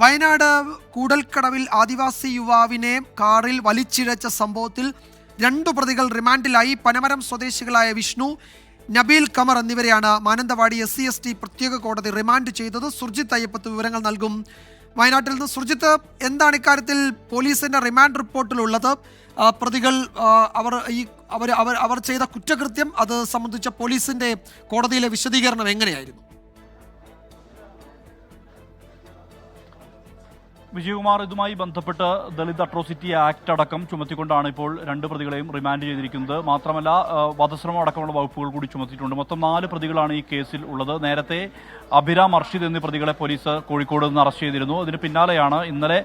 വയനാട് കൂടൽക്കടവിൽ ആദിവാസി യുവാവിനെ കാറിൽ വലിച്ചിഴച്ച സംഭവത്തിൽ രണ്ടു പ്രതികൾ റിമാൻഡിലായി. പനമരം സ്വദേശികളായ വിഷ്ണു നബീൽ കമർ എന്നിവരെയാണ് Mananthavady S C S T പ്രത്യേക കോടതി റിമാൻഡ് ചെയ്തത്. സുർജിത്ത് അയ്യപ്പത്ത് വിവരങ്ങൾ നൽകും. വയനാട്ടിൽ നിന്ന് സുർജിത്ത് എന്താണ് ഇക്കാര്യത്തിൽ പോലീസിന്റെ റിമാൻഡ് റിപ്പോർട്ടിലുള്ളത് പ്രതികൾ അവർ ഈ അവർ അവർ അവർ ചെയ്ത കുറ്റകൃത്യം അത് സംബന്ധിച്ച പോലീസിന്റെ കോടതിയിലെ വിശദീകരണം എങ്ങനെയായിരുന്നു? വിജയകുമാർ ഇതുമായി ബന്ധപ്പെട്ട് ദളിത് അട്രോസിറ്റി ആക്ട് അടക്കം ചുമത്തിക്കൊണ്ടാണ് ഇപ്പോൾ രണ്ട് പ്രതികളെയും റിമാൻഡ് ചെയ്തിരിക്കുന്നത്. മാത്രമല്ല വധശ്രമം അടക്കമുള്ള വകുപ്പുകൾ കൂടി ചുമത്തിയിട്ടുണ്ട്. മൊത്തം നാല് പ്രതികളാണ് ഈ കേസിൽ ഉള്ളത്. നേരത്തെ അഭിരാം അർഷിദ് എന്നീ പ്രതികളെ പോലീസ് കോഴിക്കോട് നിന്ന് അറസ്റ്റ് ചെയ്തിരുന്നു. അതിന് പിന്നാലെയാണ് ഇന്നലെ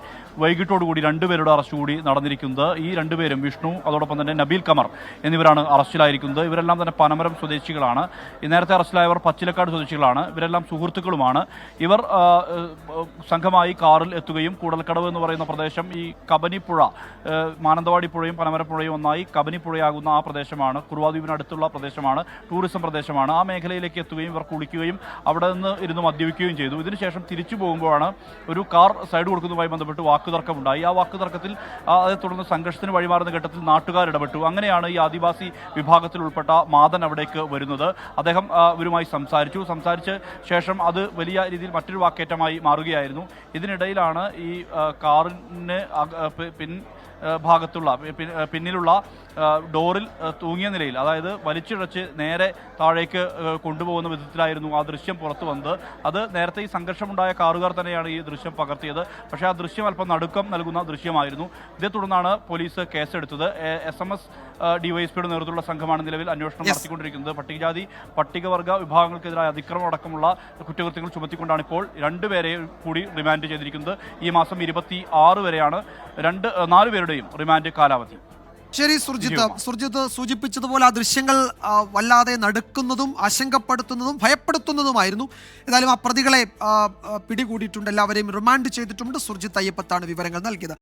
വൈകിട്ടോടുകൂടി രണ്ടുപേരുടെ അറസ്റ്റ് കൂടി നടന്നിരിക്കുന്നത്. ഈ രണ്ടുപേരും വിഷ്ണു അതോടൊപ്പം തന്നെ നബീൽ കമർ എന്നിവരാണ് അറസ്റ്റിലായിരിക്കുന്നത്. ഇവരെല്ലാം തന്നെ പനമരം സ്വദേശികളാണ്. നേരത്തെ അറസ്റ്റിലായവർ പച്ചിലക്കാട് സ്വദേശികളാണ്. ഇവരെല്ലാം സുഹൃത്തുക്കളുമാണ്. ഇവർ സംഘമായി കാറിൽ എത്തുകയും കൂടൽക്കടവ് എന്ന് പറയുന്ന പ്രദേശം ഈ കബനിപ്പുഴ മാനന്തവാടി പുഴയും പനമരപ്പുഴയും ഒന്നായി കബനിപ്പുഴയാകുന്ന ആ പ്രദേശമാണ്. കുറുവാദ്വീപിനടുത്തുള്ള പ്രദേശമാണ്. ടൂറിസം പ്രദേശമാണ്. ആ മേഖലയിലേക്ക് എത്തുകയും ഇവർ കുളിക്കുകയും അവിടെ നിന്ന് ഇരുന്ന് മദ്യപിക്കുകയും ചെയ്തു. ഇതിനുശേഷം തിരിച്ചു പോകുമ്പോഴാണ് ഒരു കാർ സൈഡ് കൊടുക്കുന്നതുമായി ബന്ധപ്പെട്ട് വാക്കുതർക്കമുണ്ടായി. ആ വാക്കുതർക്കത്തിൽ അതേ തുടർന്ന് സംഘർഷത്തിന് വഴിമാറുന്ന ഘട്ടത്തിൽ നാട്ടുകാർ ഇടപെട്ടു. അങ്ങനെയാണ് ഈ ആദിവാസി വിഭാഗത്തിൽ ഉൾപ്പെട്ട മാതൻ അവിടേക്ക് വരുന്നത്. അദ്ദേഹം ഇവരുമായി സംസാരിച്ചു. സംസാരിച്ച ശേഷം അത് വലിയ രീതിയിൽ മറ്റൊരു വാക്കേറ്റമായി മാറുകയായിരുന്നു. ഇതിനിടയിലാണ് ആ, കാറിന് പിൻ ഭാഗത്തുള്ള പിന്നിലുള്ള ഡോറിൽ തൂങ്ങിയ നിലയിൽ അതായത് വലിച്ചിഴച്ച് നേരെ താഴേക്ക് കൊണ്ടുപോകുന്ന വിധത്തിലായിരുന്നു ആ ദൃശ്യം പുറത്തു വന്നത്. അത് നേരത്തെ ഈ സംഘർഷമുണ്ടായ കാറുകാർ തന്നെയാണ് ഈ ദൃശ്യം പകർത്തിയത്. പക്ഷേ ആ ദൃശ്യം അല്പം നടുക്കം നൽകുന്ന ദൃശ്യമായിരുന്നു. ഇതേ തുടർന്നാണ് പോലീസ് കേസെടുത്തത്. എസ് എം എസ് ഡിവൈഎസ്പിയുടെ നേതൃത്വത്തിലുള്ള സംഘമാണ് നിലവിൽ അന്വേഷണം നടത്തിക്കൊണ്ടിരിക്കുന്നത്. പട്ടികജാതി പട്ടികവർഗ വിഭാഗങ്ങൾക്കെതിരായ അതിക്രമം അടക്കമുള്ള കുറ്റകൃത്യങ്ങൾ ചുമത്തിക്കൊണ്ടാണ് ഇപ്പോൾ രണ്ടുപേരെ കൂടി റിമാൻഡ് ചെയ്തിരിക്കുന്നത്. ഈ മാസം ഇരുപത്തി ആറ് വരെയാണ് രണ്ട് ഏഹ്, നാല് പേരുടെയും റിമാൻഡ് കാലാവധി. ശരി സുർജിത്ത്. സുർജിത്ത് സൂചിപ്പിച്ചതുപോലെ ആ ദൃശ്യങ്ങൾ വല്ലാതെ നടുക്കുന്നതും ആശങ്കപ്പെടുത്തുന്നതും ഭയപ്പെടുത്തുന്നതുമായിരുന്നു. ഏതായാലും ആ പ്രതികളെ പിടികൂടിയിട്ടുണ്ട്. എല്ലാവരെയും റിമാൻഡ് ചെയ്തിട്ടുണ്ട്. സുർജിത്ത് അയ്യപ്പത്താണ് വിവരങ്ങൾ നൽകിയത്.